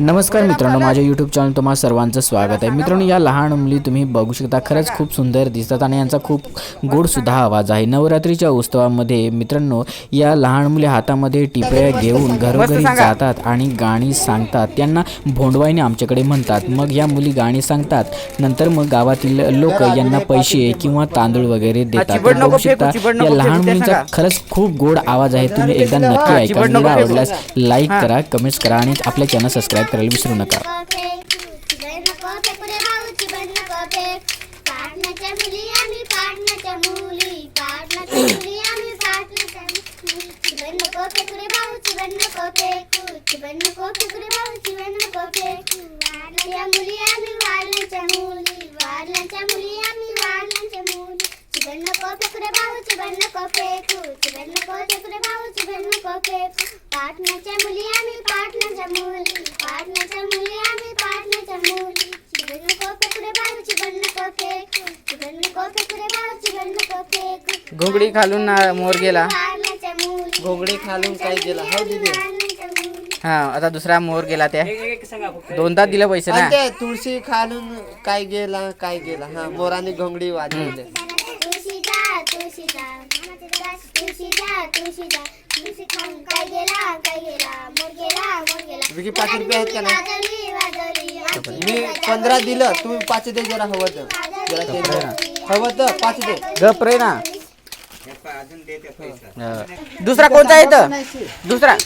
नमस्कार मित्रांनो माझ्या यूट्यूब चॅनल तुम्हा सर्वांचं स्वागत आहे. मित्रांनो या लहान मुली तुम्ही बघू शकता. खरंच खूप सुंदर दिसतात आणि यांचा खूप गोडसुद्धा आवाज आहे. नवरात्रीच्या उत्सवामध्ये मित्रांनो या लहान मुली हातामध्ये टिपऱ्या घेऊन घरोघरी जातात आणि गाणी सांगतात. त्यांना भोंडवाईने आमच्याकडे म्हणतात. मग या मुली गाणी सांगतात. नंतर मग गावातील लोक यांना पैसे किंवा तांदूळ वगैरे देतात. बघू शकता या लहान मुलींचा. खरंच खूप गोड आवाज आहे. तुम्ही एकदा नक्की ऐका. आवडल्यास लाईक हा. करा कमेंट्स करा आणि आपल्या चॅनल सबस्क्राईब करायला विसरू नका पाटण्याच्या मुली आम्ही पाटण्याच्या मुली पाटण्याच्या मुली आम्ही पाटण्याच्या मुली. नको नको फेकू नको नको फेकू घोंगडी घालून ना मोर गेला. मुली. घोंगडी खालून काय गेला? हो दीदी. हा आता दुसरा मोर गेला त्या. दोनदा दिलं पैसे ना. आणि ते तुळशी खालून काय गेला काय गेला? हा मोराने घोंगडी वाजवले. तुळशी जा तुळशी जा तुळशी जा. तुळशी जा तुळशी खाऊन काय गेला काय मोर गेला विकी पाच रुपये आहेत का नाही? मी पंधरा दिलं तू पाच दे जरा हवं तर. जरा ते दे. हवं तर पाच दे. गप रे ना हा. दुसरा कोणता आहे इथं? दुसरा.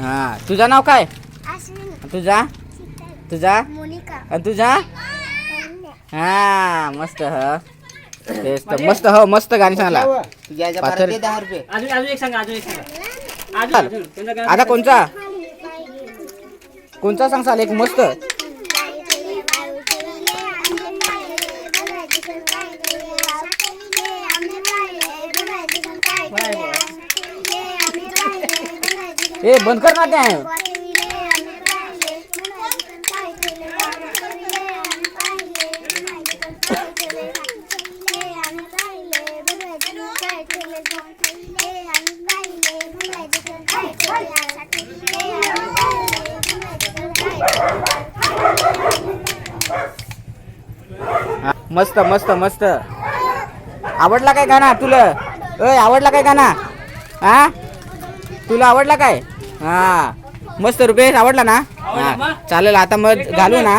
हा तुझं नाव काय? अश्विनी तुझा? तुझा? मोनिका आणि तुझा? हा मस्त ह. तेच तर मस्त हो मस्त गाणी सांगला. याच्या पाथर. बारा दे दहा रुपये. अजून अजून एक सांगा अजून एक सांगा. अजून अजून कोणतं गाणं? आता कोणचा? कोणचा सांगसाल एक मस्त. ए बंद कर ना त्या हा, मस्त मस्त मस्त. आवडला काय गाणा तुला? अय आवडला काय गाणा? हा तुला आवडला काय? हा. मस्त रुपेश आवडला ना? हा. चालेल आता मग घालू ना.